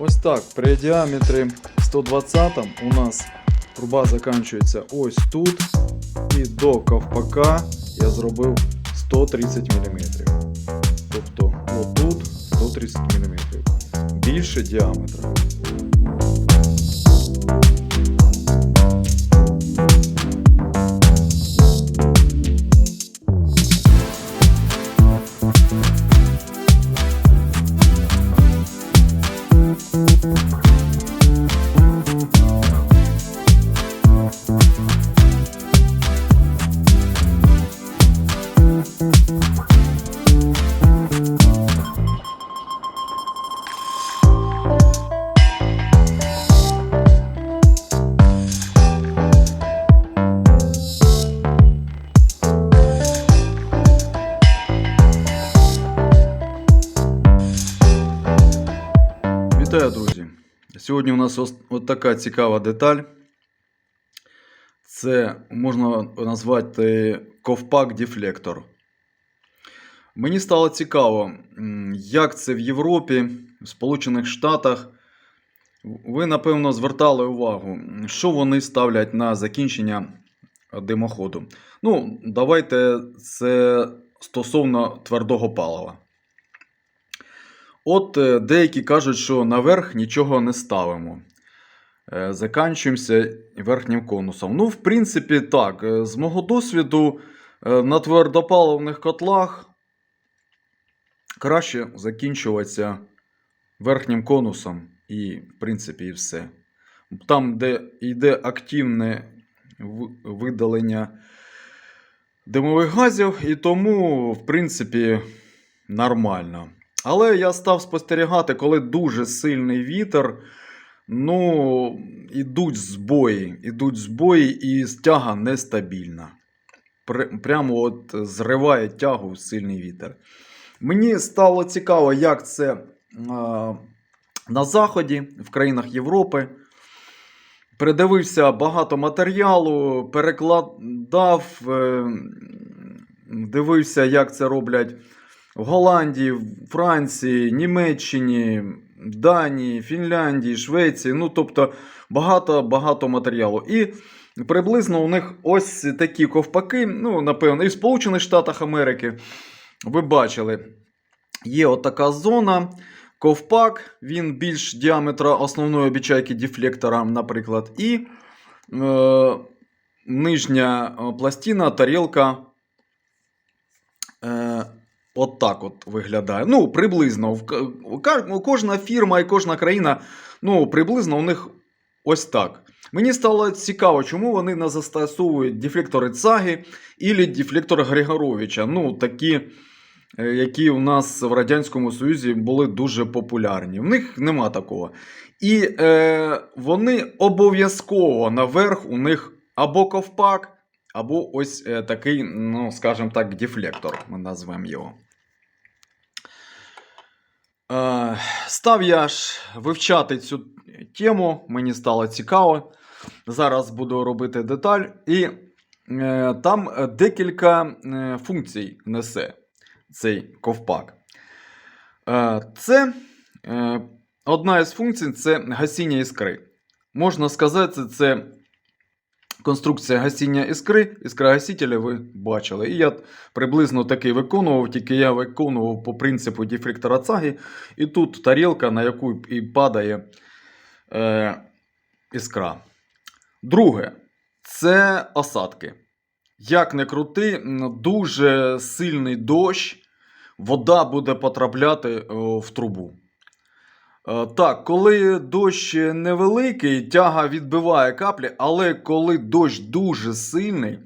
Ось так, при діаметрі 120 у нас труба закінчується ось тут. І до ковпака я зробив 130 мм. Тобто отут 130 мм. Більше діаметра. така цікава деталь. Це можна назвати ковпак-дефлектор. Мені стало цікаво, як це в Європі, в Сполучених Штатах. Ви, напевно, звертали увагу, що вони ставлять на закінчення димоходу. Ну, давайте це стосовно твердого палива. От е, деякі кажуть, що наверх нічого не ставимо. Е, Заканчуємося верхнім конусом. Ну, в принципі, так. Е, З мого досвіду е, на твердопаливних котлах краще закінчуватися верхнім конусом і, в принципі, і все. Там, де йде активне видалення димових газів, і тому, в принципі, нормально. Але я став спостерігати, коли дуже сильний вітер. Ну, ідуть збої, ідуть збої, і тяга нестабільна. Прямо от зриває тягу сильний вітер. Мені стало цікаво, як це а, на Заході, в країнах Європи. Передивився багато матеріалу, перекладав, е, дивився, як це роблять в Голландії, Франції, Німеччині, Данії, Фінляндії, Швеції. Ну, тобто багато-багато матеріалу. І приблизно у них ось такі ковпаки, ну, напевно, і в Сполучених Штатах Америки. Ви бачили, є отака зона. Ковпак, він більш діаметра основної обічайки дефлектора, наприклад, і е, нижня е, пластина, тарілка. Е, От так от виглядає. Ну, приблизно. Кожна фірма і кожна країна, ну, приблизно у них ось так. Мені стало цікаво, чому вони не застосовують дефлектори Цаги і дефлектори Григоровича. Ну, такі, е, які у нас в Радянському Союзі були дуже популярні. В них нема такого. І е, вони обов'язково наверх у них або ковпак, або ось е, такий, ну, скажімо так, дефлектор, ми назвемо його. Е, став я ж вивчати цю тему, мені стало цікаво. Зараз буду робити деталь. І е, там декілька е, функцій несе цей ковпак. Це одна із функцій це гасіння іскри. Можна сказати, це конструкція гасіння іскри, іскрогасителя ви бачили. І я приблизно такий виконував, тільки я виконував по принципу дефлектора цаги. І тут тарілка, на яку і падає е, іскра. Друге, це осадки. Як не крути, дуже сильний дощ, вода буде потрапляти в трубу. Е, Так, коли дощ невеликий, тяга відбиває каплі, але коли дощ дуже сильний,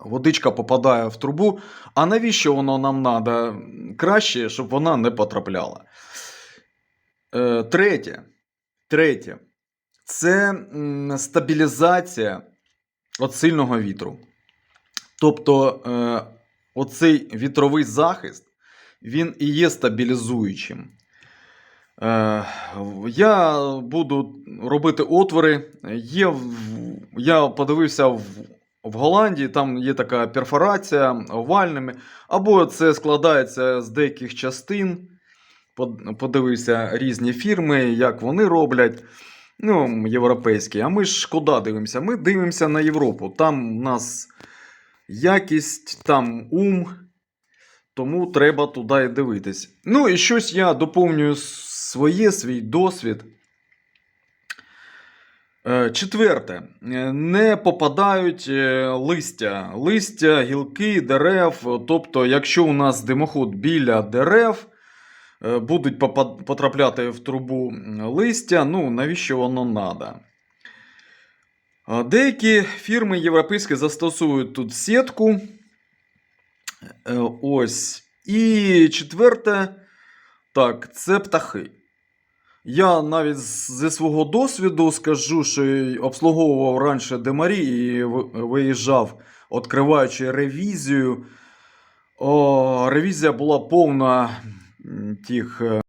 водичка попадає в трубу. А навіщо воно нам треба? Краще, щоб вона не потрапляла. Е, Третє. Третє. Це стабілізація від сильного вітру. Тобто, е, оцей вітровий захист, він і є стабілізуючим. Е, Я буду робити отвори. Є, я подивився в, в Голландії, там є така перфорація овальними, або це складається з деяких частин. подивився різні фірми, як вони роблять. Ну, європейські. А ми ж куди дивимося? Ми дивимося на Європу. Там у нас якість, там ум. Тому треба туди і дивитись. Ну і щось я доповнюю своє, свій досвід. Е, Четверте. Е, Не попадають е, листя. Листя, гілки, дерев. Тобто, якщо у нас димоход біля дерев, будуть потрапляти в трубу листя, ну навіщо воно надо? Деякі фірми європейські застосовують тут сітку. Ось. І четверте, так, це птахи. Я навіть зі свого досвіду скажу, що обслуговував раніше Демарі і виїжджав, відкриваючи ревізію. О, ревізія була повна тих. е,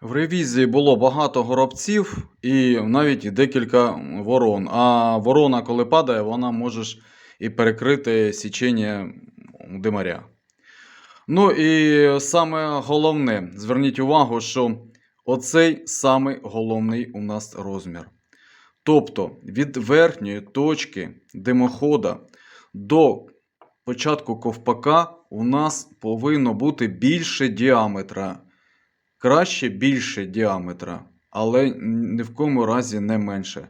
В ревізії було багато горобців і навіть декілька ворон. А ворона, коли падає, вона може і перекрити січення димаря. Ну і саме головне, зверніть увагу, що оцей самий головний у нас розмір. Тобто від верхньої точки димохода до початку ковпака у нас повинно бути більше діаметра. Краще більше діаметра, але ні в кому разі не менше.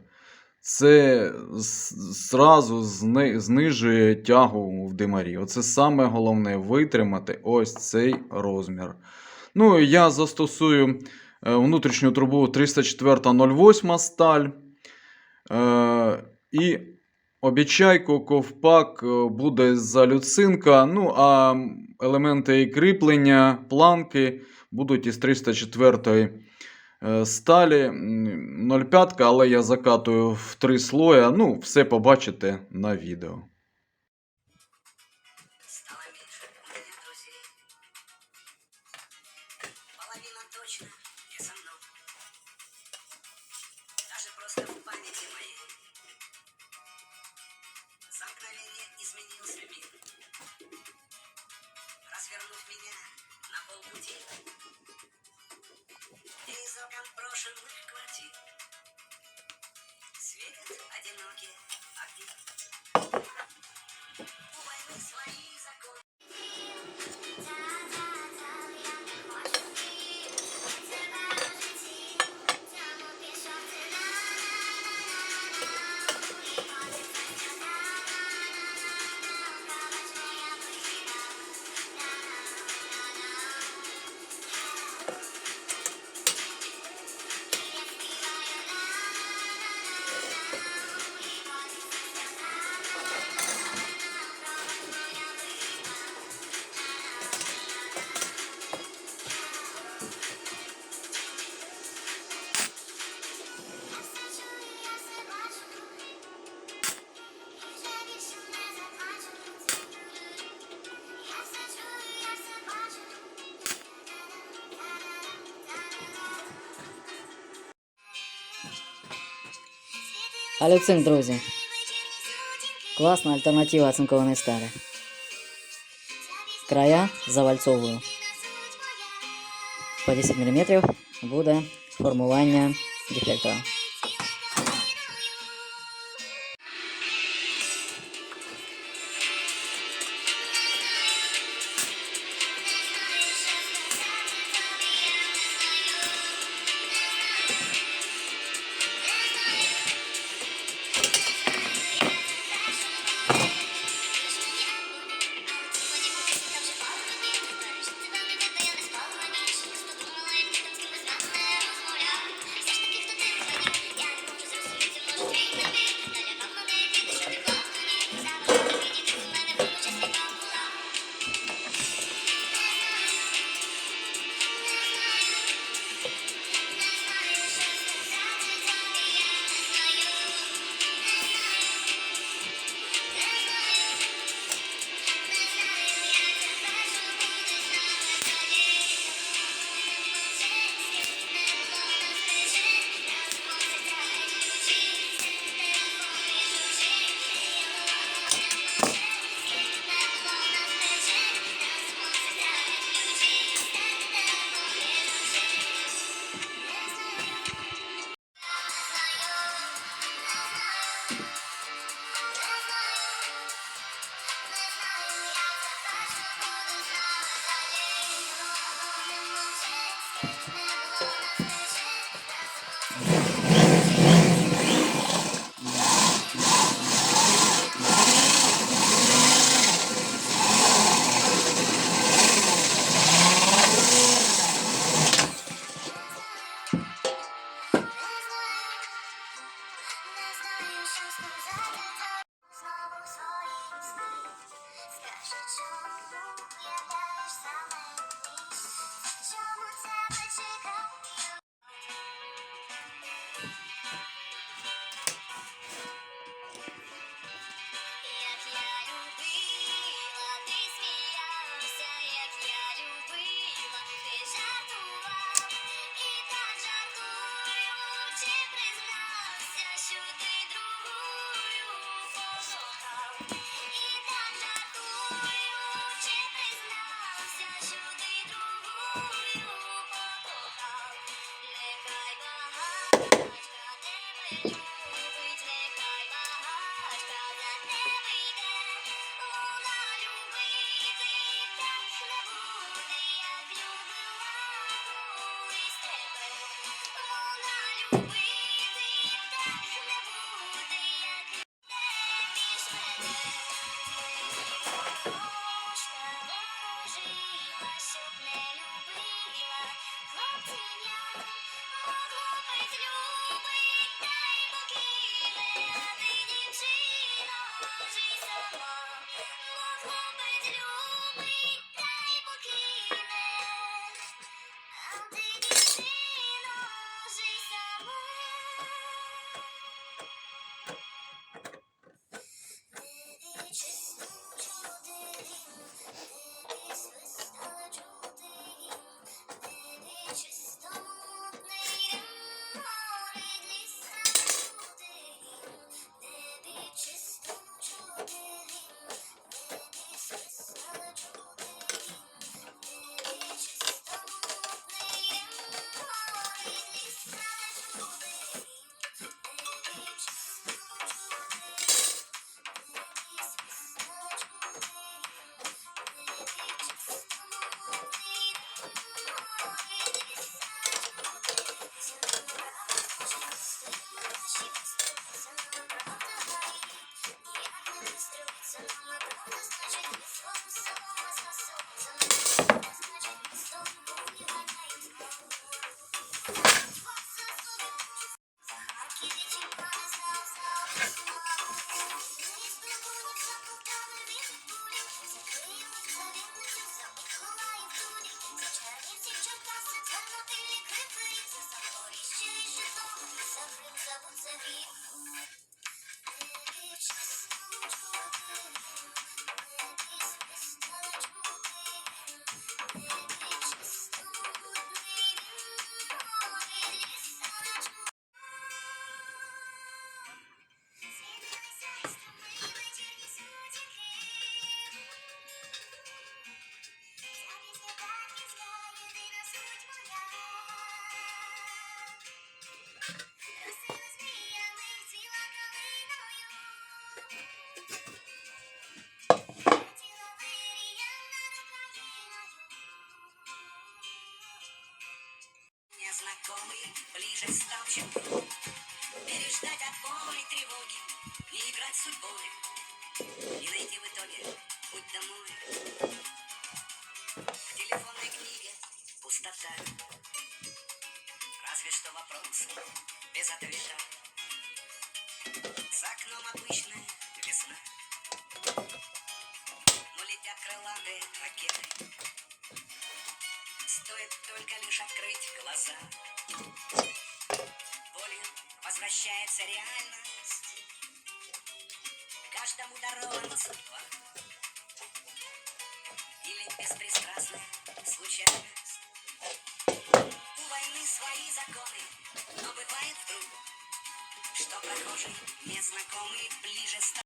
Це зразу знижує тягу в димарі. Оце саме головне витримати ось цей розмір. Ну, я застосую внутрішню трубу 304.08 сталь. Е, і обічайку, ковпак е, буде за люцинка. Ну, а елементи і кріплення, планки будуть із 304 е, сталі. 0,5, але я закатую в три слоя. Ну, все побачите на відео. Изменился мир. Развернув меня на полпути. Из окон брошенных квартир Светят одинокие Алюцин, друзі. Класна альтернатива оцинкованій сталі. Края завальцовую. По 10 мм буде формування дефлектора. Любила хлопців я, а хлопець любить. ближе ставшим пылом, переждать от отбой тревоги, не играть судьбой, и найти в итоге путь домой. В телефонной книге пустота, разве что вопрос без ответа. За окном обычная весна, но летят крылатые ракеты. Стоит только лишь открыть глаза. Болью возвращается реальность. Каждому дарована судьба. Или беспристрастная случайность. У войны свои законы, но бывает вдруг, что прохожий, незнакомый, ближе стал.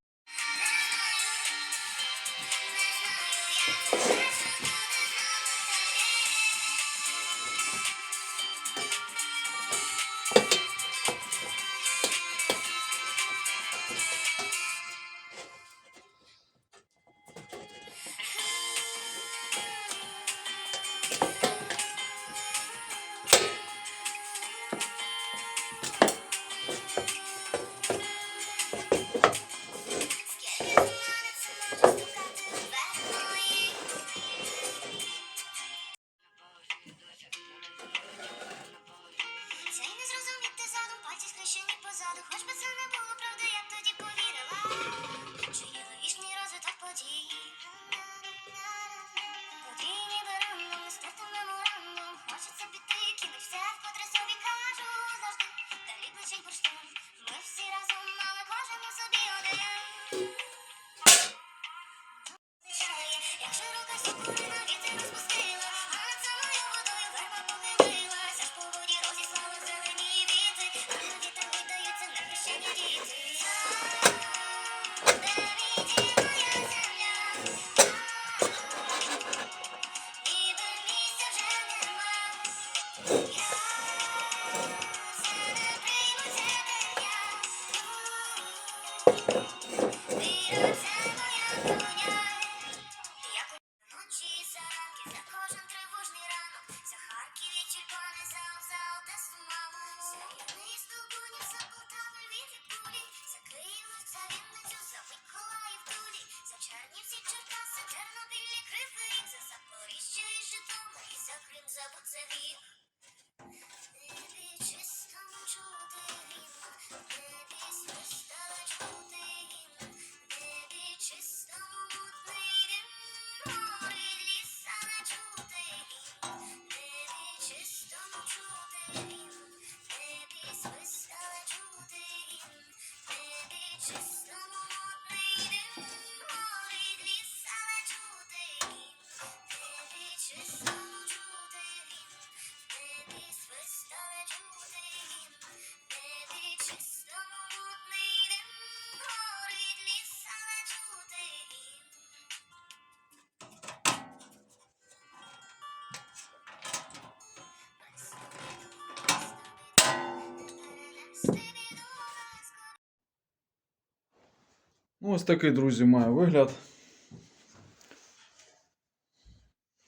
Ось такий, друзі, має вигляд.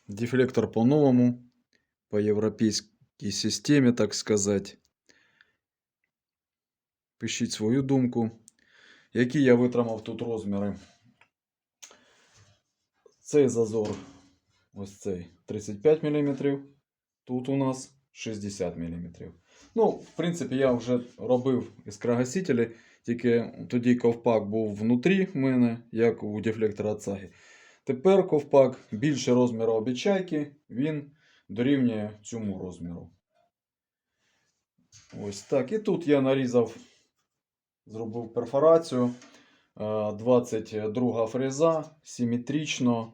Дефлектор по-новому, по європейській системі, так сказати. Пишіть свою думку. Які я витримав тут розміри. Цей зазор, ось цей 35 мм. Тут у нас 60 мм. Ну, в принципі, я вже робив іскрогасителі, тільки тоді ковпак був внутрі мене, як у дефлектора Цаги. Тепер ковпак більше розміру обічайки, він дорівнює цьому розміру. Ось так. І тут я нарізав, зробив перфорацію. Е, 22 фреза симетрично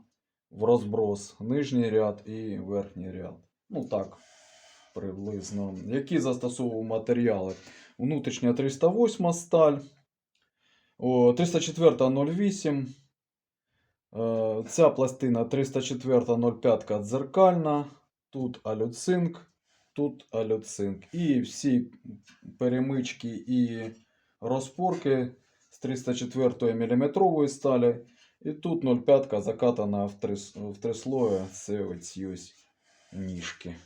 в розброс нижній ряд і верхній ряд. Ну так, приблизно. Які застосовував матеріали? Внутрішня 308 сталь, о, 304.08. Е, Ця пластина 304.05 дзеркальна. Тут алюцинк, тут алюцинк. І всі перемички і розпорки з 304 мм сталі. І тут 0,5 закатана в три, в три слої. Це оці ось ніжки.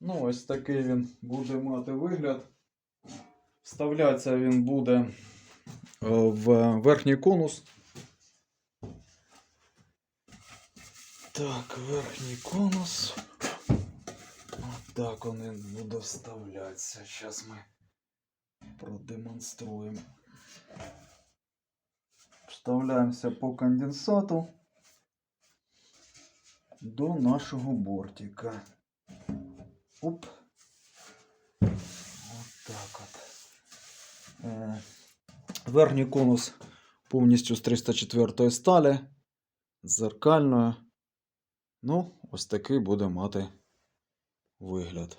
Ну, ось такий він буде мати вигляд. Вставлятися він буде е, в верхній конус. Так, верхній конус. Так він буде вставлятися. Зараз ми продемонструємо. Вставляємося по конденсату до нашого бортика. Оп. От так от. Е, Верхній конус повністю з 304 сталі. З зеркальною. Ну, ось такий буде мати вигляд.